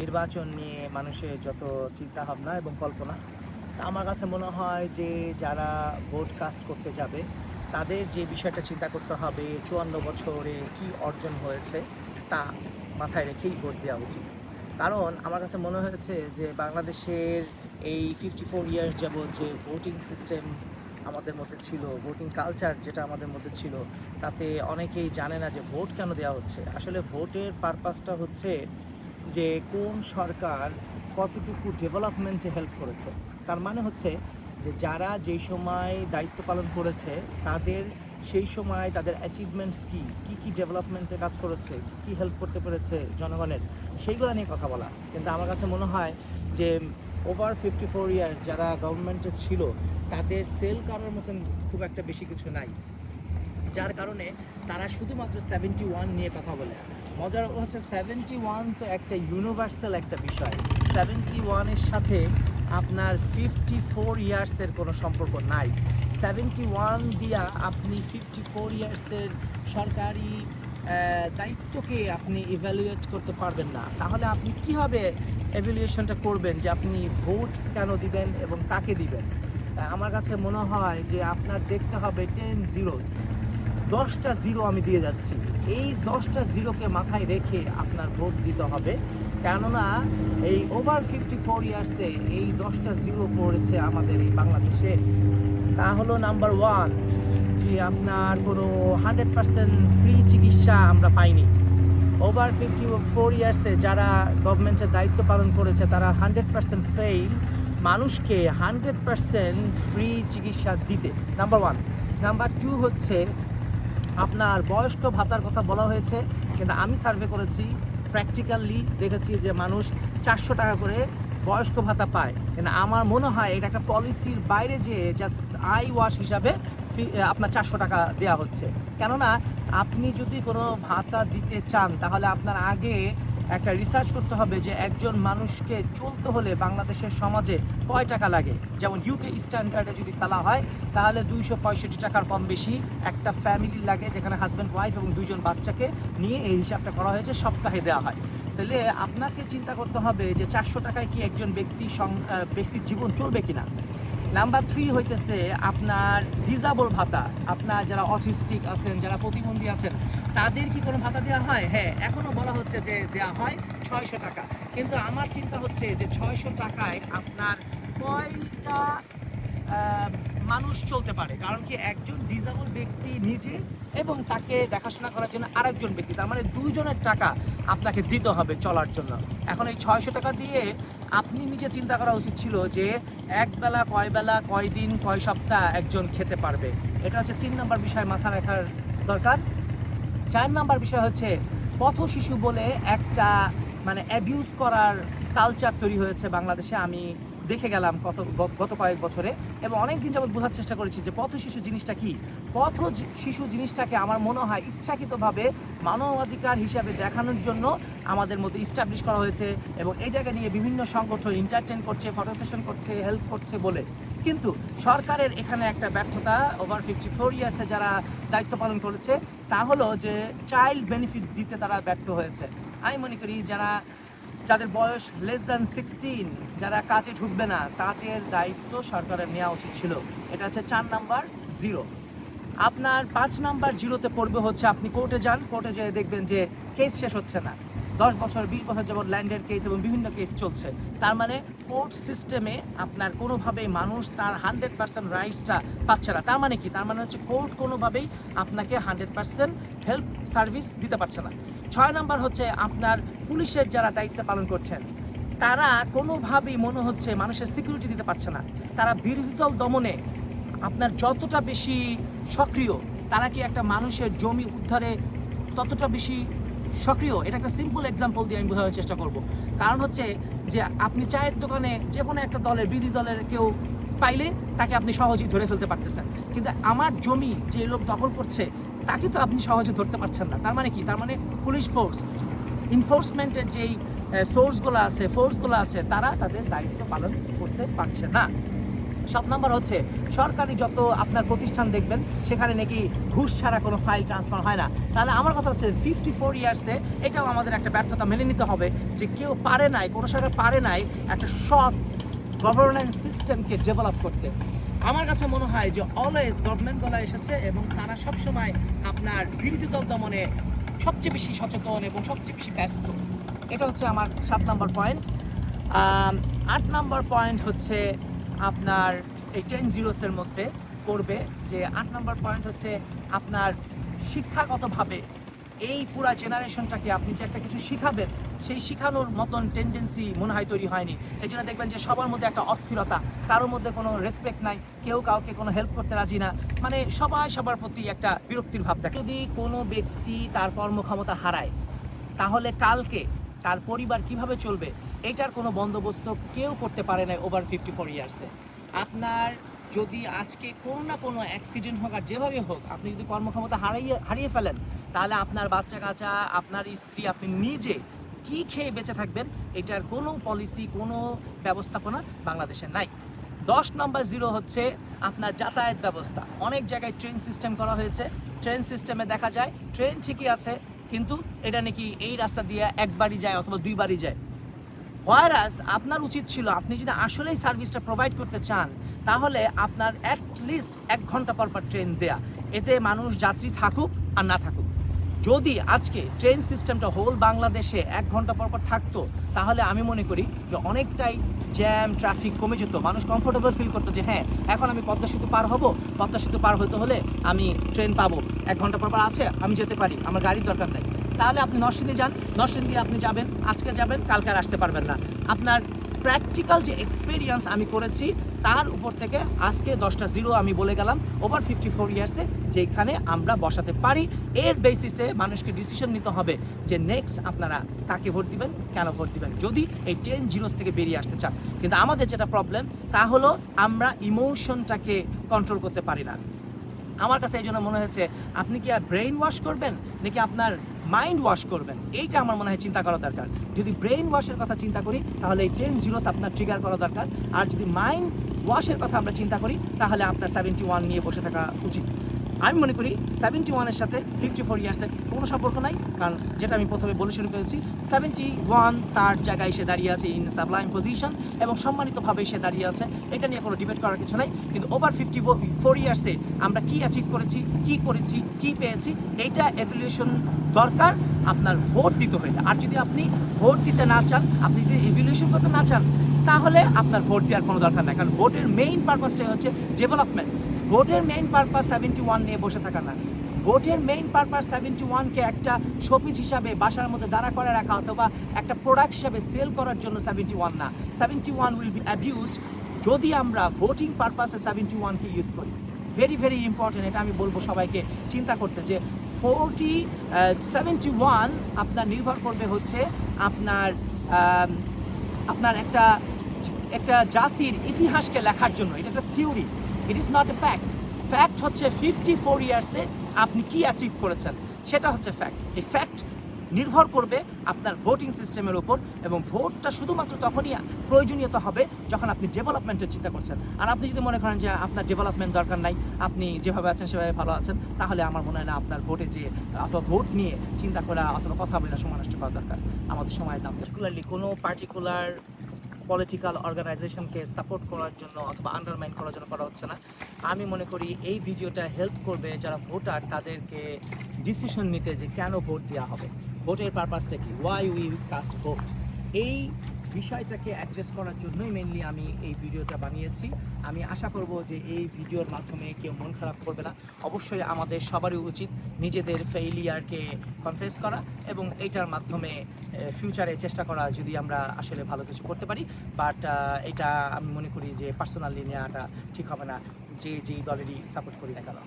নির্বাচন নিয়ে মানুষের যত চিন্তা ভাবনা এবং কল্পনা আমার কাছে মনে হয় যে যারা ভোট কাস্ট করতে যাবে, তাদের যে বিষয়টা চিন্তা করতে হবে, চুয়ান্ন বছরে কি অর্জন হয়েছে, তা মাথায় রেখেই ভোট দেওয়া উচিত। কারণ আমার কাছে মনে হয়েছে যে বাংলাদেশের এই ফিফটি ফোর ইয়ার্স যাবৎ যে ভোটিং সিস্টেম আমাদের মধ্যে ছিল ভোটিং কালচার যেটা আমাদের মধ্যে ছিল, তাতে অনেকেই জানে না যে ভোট কেন দেওয়া হচ্ছে। আসলে ভোটের পারপাসটা হচ্ছে যে কোন সরকার কতটুকু ডেভেলপমেন্টে হেল্প করেছে। তার মানে হচ্ছে যে যারা যেই সময় দায়িত্ব পালন করেছে, তাদের সেই সময় তাদের অ্যাচিভমেন্টস কী? কী কী ডেভেলপমেন্টে কাজ করেছে? কী হেল্প করতে পেরেছে জনগণের? সেইগুলো নিয়ে কথা বলা। কিন্তু আমার কাছে মনে হয় যে ওভার ফিফটি ফোর ইয়ার যারা গভর্নমেন্টে ছিল, তাদের সেল করার মতন খুব একটা বেশি কিছু নাই। যার কারণে তারা শুধুমাত্র সেভেন্টি ওয়ান নিয়ে কথা বলে। মজার হচ্ছে সেভেন্টি ওয়ান তো একটা ইউনিভার্সাল একটা বিষয়। সেভেন্টি ওয়ানের সাথে আপনার ফিফটি ফোর ইয়ার্সের কোনো সম্পর্ক নাই। সেভেন্টি ওয়ান দিয়া আপনি ফিফটি ফোর ইয়ার্সের সরকারি দায়িত্বকে আপনি ইভ্যালুয়েট করতে পারবেন না। তাহলে আপনি কীভাবে এভ্যালুয়েশনটা করবেন যে আপনি ভোট কেন দিবেন এবং কাকে দিবেন? আমার কাছে মনে হয় যে আপনার দেখতে হবে টেন জিরোস দশটা জিরো আমি দিয়ে যাচ্ছি। এই দশটা জিরোকে মাথায় রেখে আপনার ভোট দিতে হবে। কেননা এই ওভার ফিফটি ফোর ইয়ার্সে এই দশটা জিরো পড়েছে আমাদের এই বাংলাদেশে। তা হলো নাম্বার ওয়ান যে আপনার কোনো হান্ড্রেড পার্সেন্ট ফ্রি চিকিৎসা আমরা পাইনি। ওভার ফিফটি ফোর ইয়ার্সে যারা গভর্নমেন্টের দায়িত্ব পালন করেছে, তারা হান্ড্রেড পার্সেন্ট ফেইল মানুষকে হান্ড্রেড পার্সেন্ট ফ্রি চিকিৎসা দিতে। নাম্বার ওয়ান নাম্বার টু হচ্ছে আপনার বয়স্ক ভাতার কথা বলা হয়েছে, কিন্তু আমি সার্ভে করেছি প্র্যাকটিক্যালি দেখেছি যে মানুষ চারশো টাকা করে বয়স্ক ভাতা পায়। কিন্তু আমার মনে হয় এটা একটা পলিসির বাইরে যে জাস্ট আই ওয়াশ হিসাবে আপনার চারশো টাকা দেওয়া হচ্ছে। কেননা, আপনি যদি কোনো ভাতা দিতে চান, তাহলে আপনার আগে একটা রিসার্চ করতে হবে যে একজন মানুষকে চলতে হলে বাংলাদেশের সমাজে কয় টাকা লাগে? যেমন ইউকে স্ট্যান্ডার্ডে যদি ফেলা হয়, তাহলে দুইশো পঁয়ষট্টি টাকার কম বেশি একটা ফ্যামিলি লাগে যেখানে হাজব্যান্ড ওয়াইফ এবং দুইজন বাচ্চাকে নিয়ে এই হিসাবটা করা হয়েছে, সপ্তাহে দেওয়া হয়। তাহলে আপনাকে চিন্তা করতে হবে যে চারশো টাকায় কি একজন ব্যক্তি ব্যক্তির জীবন চলবে কিনা? নাম্বার থ্রি হইতেছে আপনার ডিজাবল ভাতা। আপনার যারা অটিস্টিক আছেন, যারা প্রতিবন্ধী আছেন, তাদের কি কোনো ভাতা দেওয়া হয়? হ্যাঁ এখনও বলা হচ্ছে যে দেওয়া হয় ছয়শো টাকা। কিন্তু আমার চিন্তা হচ্ছে যে ছয়শো টাকায় আপনার কয়টা মানুষ চলতে পারে? কারণ কি একজন ডিজাবল ব্যক্তি নিজে এবং তাকে দেখাশোনা করার জন্য আরেকজন ব্যক্তি। তার মানে দুইজনের টাকা আপনাকে দিতে হবে চলার জন্য। এখন এই ছয়শো টাকা দিয়ে আপনি নিজে চিন্তা করা উচিত ছিল যে একবেলা কয় বেলা কয় দিন কয় সপ্তাহ একজন খেতে পারবে। এটা হচ্ছে তিন নম্বর বিষয় মাথা রাখার দরকার। চার নম্বর বিষয় হচ্ছে, পথ শিশু বলে একটা মানে অ্যাবিউজ করার কালচার তৈরি হয়েছে বাংলাদেশে। আমি দেখে গেলাম কত গত কয়েক বছরে এবং অনেক দিন যাবত বোঝার চেষ্টা করেছি যে পথ শিশু জিনিসটা কি। পথ শিশু জিনিসটাকে আমার মনে হয় ইচ্ছাকৃতভাবে মানবাধিকার হিসাবে দেখানোর জন্য আমাদের মধ্যে ইস্টাবলিশ করা হয়েছে এবং এই জায়গা নিয়ে বিভিন্ন সংগঠন এন্টারটেন করছে ফটো সেশন করছে হেল্প করছে বলে। কিন্তু সরকারের এখানে একটা ব্যর্থতা ওভার ফিফটি ফোর ইয়ার্সে যারা দায়িত্ব পালন করেছে, তা হলো যে চাইল্ড বেনিফিট দিতে তারা ব্যর্থ হয়েছে। আমি মনে করি যারা যাদের বয়স লেস দ্যান সিক্সটিন যারা কাজে ঢুকবে না, তাদের দায়িত্ব সরকারের নেওয়া উচিত ছিল। এটা হচ্ছে চার নাম্বার জিরো আপনার পাঁচ নাম্বার জিরোতে পড়বে হচ্ছে আপনি কোর্টে যান। কোর্টে যেয়ে দেখবেন যে কেস শেষ হচ্ছে না। দশ বছর, বিশ বছর যেমন ল্যান্ডের কেস এবং বিভিন্ন কেস চলছে। তার মানে কোর্ট সিস্টেমে আপনার কোনোভাবেই মানুষ তার হান্ড্রেড পার্সেন্ট রাইটসটা পাচ্ছে না। তার মানে কি? তার মানে হচ্ছে কোর্ট কোনোভাবেই আপনাকে হান্ড্রেড পার্সেন্ট হেল্প সার্ভিস দিতে পারছে না। ছয় নাম্বার হচ্ছে আপনার পুলিশের যারা দায়িত্ব পালন করছেন, তারা কোনোভাবেই মনে হচ্ছে মানুষের সিকিউরিটি দিতে পারছে না। তারা বিরোধী দল দমনে আপনার যতটা বেশি সক্রিয়, তারা কি একটা মানুষের জমি উদ্ধারে ততটা বেশি সক্রিয়? এটা একটা সিম্পল এক্সাম্পল দিয়ে আমি বোঝানোর চেষ্টা করব। কারণ হচ্ছে যে আপনি চায়ের দোকানে যে কোনো একটা দলের বিরোধী দলের কেউ পাইলে তাকে আপনি সহজেই ধরে ফেলতে পারতেছেন। কিন্তু আমার জমি যে লোক দখল করছে তাকে তো আপনি সহজে ধরতে পারছেন না। তার মানে কি? তার মানে পুলিশ ফোর্স ইনফোর্সমেন্টের যেই সোর্সগুলো আছে ফোর্সগুলো আছে, তারা তাদের দায়িত্ব পালন করতে পারছে না। সাত নম্বর হচ্ছে, সরকারি যত আপনার প্রতিষ্ঠান দেখবেন, সেখানে নাকি ঘুষ ছাড়া কোনো ফাইল ট্রান্সফার হয় না। তাহলে আমার কথা হচ্ছে ফিফটি ফোর ইয়ার্সে এটাও আমাদের একটা ব্যর্থতা মেনে নিতে হবে যে কেউ পারে নাই, কোনো সরকার পারে নাই একটা সৎ গভর্নেন্স সিস্টেমকে ডেভেলপ করতে। আমার কাছে মনে হয় যে অলওয়েজ গভর্নমেন্ট গভর্নমেন্টগুলো এসেছে এবং তারা সবসময় আপনার বিরোধী দল দমনে সবচেয়ে বেশি সচেতন এবং সবচেয়ে বেশি ব্যস্ত। এটা হচ্ছে আমার সাত নম্বর পয়েন্ট আট নম্বর পয়েন্ট হচ্ছে আপনার এই টেন জিরোসের মধ্যে পড়বে যে আট নম্বর পয়েন্ট হচ্ছে আপনার শিক্ষাগতভাবে এই পুরা জেনারেশনটাকে আপনি যে একটা কিছু শিখাবেন সেই শিখানোর মতন টেন্ডেন্সি মনে হয় তৈরি হয়নি। এই জন্য দেখবেন যে সবার মধ্যে একটা অস্থিরতা, কারোর মধ্যে কোনো রেসপেক্ট নাই, কেউ কাউকে কোনো হেল্প করতে রাজি না। মানে সবাই সবার প্রতি একটা বিরক্তির ভাব থাকে যদি কোনো ব্যক্তি তার কর্মক্ষমতা হারায়, তাহলে কালকে তার পরিবার কীভাবে চলবে, এটার কোনো বন্দোবস্ত কেউ করতে পারে না ওভার ফিফটি ফোর ইয়ার্সে আপনার যদি আজকে কোনো না কোনো অ্যাক্সিডেন্ট হোক আর যেভাবে হোক, আপনি যদি কর্মক্ষমতা হারিয়ে হারিয়ে ফেলেন, তাহলে আপনার বাচ্চা কাচ্চা আপনার স্ত্রী, আপনি নিজে কি খেয়ে বেঁচে থাকবেন, এটার কোনো পলিসি কোনো ব্যবস্থাপনা বাংলাদেশে নাই। দশ নম্বর জিরো হচ্ছে আপনার যাতায়াত ব্যবস্থা। অনেক জায়গায় ট্রেন সিস্টেম করা হয়েছে। ট্রেন সিস্টেমে দেখা যায় ট্রেন ঠিকই আছে, কিন্তু এটা নাকি এই রাস্তা দিয়ে একবারই যায় অথবা দুইবারই যায়। ওয়ারাস আপনার উচিত ছিল, আপনি যদি আসলেই সার্ভিসটা প্রোভাইড করতে চান, তাহলে আপনার অ্যাট লিস্ট এক ঘণ্টা পর পর ট্রেন দেয়া। এতে মানুষ যাত্রী থাকুক আর না থাকুক। যদি আজকে ট্রেন সিস্টেমটা হোল বাংলাদেশে এক ঘণ্টা পর পর থাকতো, তাহলে আমি মনে করি যে অনেকটাই জ্যাম ট্রাফিক কমে যেত। মানুষ কমফোর্টেবল ফিল করতো যে হ্যাঁ এখন আমি পদ্মা সেতু পার হব। পদ্মা সেতু পার হতে হলে আমি ট্রেন পাবো। এক ঘণ্টা পর পর আছে, আমি যেতে পারি, আমার গাড়ির দরকার নেই। তাহলে আপনি নরসিংদী যান। নরসিংদী আপনি যাবেন, আজকে যাবেন, কালকে আর আসতে পারবেন না। আপনার প্র্যাকটিক্যাল যে এক্সপিরিয়েন্স আমি করেছি তার উপর থেকে আজকে দশটা জিরো আমি বলে গেলাম ওভার ফিফটি ফোর ইয়ার্সে যেখানে আমরা বসাতে পারি। এর বেসিসে মানুষকে ডিসিশন নিতে হবে যে নেক্সট আপনারা কাকে ভোট দিবেন, কেন ভোট দিবেন। যদি এই টেন জিরোস থেকে বেরিয়ে আসতে চান। কিন্তু আমাদের যেটা প্রবলেম তা হলো আমরা ইমোশনটাকে কন্ট্রোল করতে পারি না। আমার কাছে এই জন্য মনে হয়েছে, আপনি কি আর ব্রেইন ওয়াশ করবেন নাকি আপনার মাইন্ড ওয়াশ করবেন? এইটা আমার মনে হয় চিন্তা করা দরকার। যদি ব্রেইন ওয়াশের কথা চিন্তা করি, তাহলে এই টেন জিরোস আপনার ট্রিগার করা দরকার। আর যদি মাইন্ড ওয়াশের কথা আমরা চিন্তা করি, তাহলে আপনার সেভেন্টি ওয়ান নিয়ে বসে থাকা উচিত। আমি মনে করি সেভেন্টি ওয়ানের সাথে ফিফটি ফোর ইয়ার্সের কোনো সম্পর্ক নাই, কারণ যেটা আমি প্রথমে বলে শুরু করেছি সেভেন্টি ওয়ান তার জায়গায় সে দাঁড়িয়ে আছে ইন সাবলাইম পজিশন এবং সম্মানিতভাবে সে দাঁড়িয়ে আছে। এটা নিয়ে কোনো ডিবেট করার কিছু নাই, কিন্তু ওভার ফিফটি ফোর ইয়ার্সে আমরা কি অ্যাচিভ করেছি, কি করেছি, কি পেয়েছি, এইটা এভলিউশন দরকার, আপনার ভোট দিতে হইলে। আর যদি আপনি ভোট দিতে না চান, আপনি যদি ইভলিউশন করতে না চান, তাহলে আপনার ভোট দেওয়ার কোনো দরকার নাই, কারণ ভোটের মেইন পারপাসটাই হচ্ছে ডেভেলপমেন্ট ভোটের মেইন পারপাস সেভেন্টি ওয়ান নিয়ে বসে থাকা না। ভোটের মেইন পারপাস সেভেন্টি ওয়ানকে একটা শোপিস হিসাবে বাসার মধ্যে দাঁড়া করে রাখা অথবা একটা প্রোডাক্ট হিসাবে সেল করার জন্য সেভেন্টি ওয়ান না। Seventy one will be abused যদি আমরা ভোটিং পারপাসে সেভেন্টি ওয়ানকে ইউজ করি। ভেরি ভেরি ইম্পর্টেন্ট এটা আমি বলব সবাইকে চিন্তা করতে যে ফোরটি সেভেন্টি ওয়ান আপনার নির্ভর করবে হচ্ছে আপনার আপনার একটা একটা জাতির ইতিহাসকে লেখার জন্য। এটা একটা theory it is not a fact fact হচ্ছে ফিফটি ফোর ইয়ার্সে আপনি কি অ্যাচিভ করেছেন? সেটা হচ্ছে ফ্যাক্ট এই ফ্যাক্ট নির্ভর করবে আপনার ভোটিং সিস্টেমের উপর এবং ভোটটা শুধুমাত্র তখনই প্রয়োজনীয়তা হবে যখন আপনি ডেভেলপমেন্টের চিন্তা করছেন। আর আপনি যদি মনে করেন যে আপনার ডেভেলপমেন্ট দরকার নাই, আপনি যেভাবে আছেন সেভাবে ভালো আছেন, তাহলে আমার মনে হয় না আপনার ভোটে যে অথবা ভোট নিয়ে চিন্তা করা, অথবা কথা বলে সময় নষ্ট করা দরকার। আমাদের সময়ের দাম। কোনো পার্টিকুলার পলিটিক্যাল অর্গানাইজেশনকে সাপোর্ট করার জন্য অথবা আন্ডারমাইন করার জন্য করা হচ্ছে না। আমি মনে করি এই ভিডিওটা হেল্প করবে যারা ভোটার, তাদেরকে ডিসিশন নিতে যে কেন ভোট দেওয়া হবে। ভোটের পারপাসটা কি? ওয়াই উই কাস্ট ভোট এই বিষয়টাকে অ্যাড্রেস করার জন্যই মেনলি আমি এই ভিডিওটা বানিয়েছি। আমি আশা করব যে এই ভিডিওর মাধ্যমে কেউ মন খারাপ করবে না। অবশ্যই আমাদের সবারই উচিত নিজেদের ফেইলিয়ারকে কনফেস করা এবং এইটার মাধ্যমে ফিউচারে চেষ্টা করা যদি আমরা আসলে ভালো কিছু করতে পারি। বাট এটা আমি মনে করি যে পার্সোনালি নেওয়াটা ঠিক হবে না। যে যেই দলেরই সাপোর্ট করি না কেন।